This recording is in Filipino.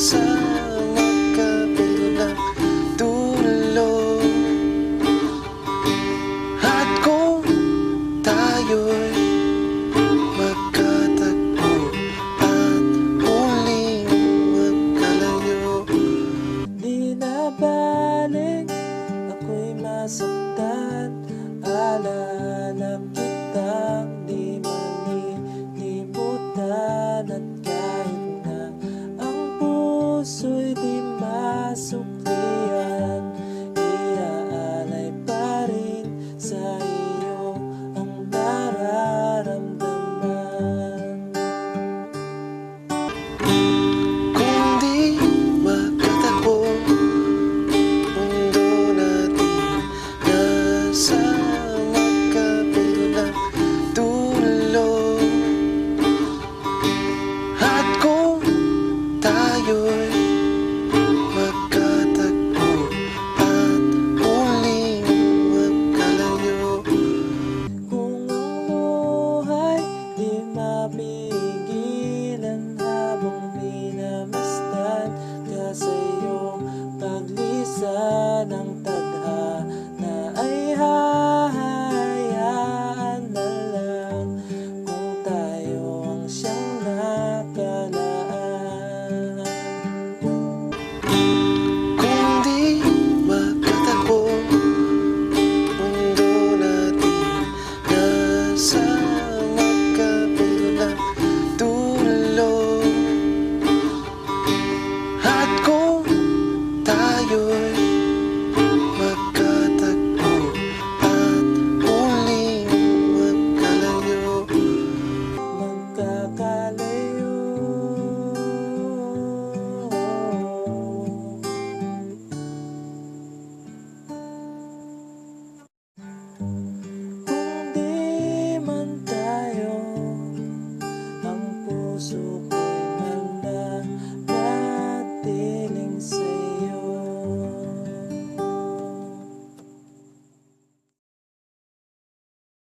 sana kapila tulong At kung tayo'y magkatagpo At huling magkalayo Di na balik, ako'y yours.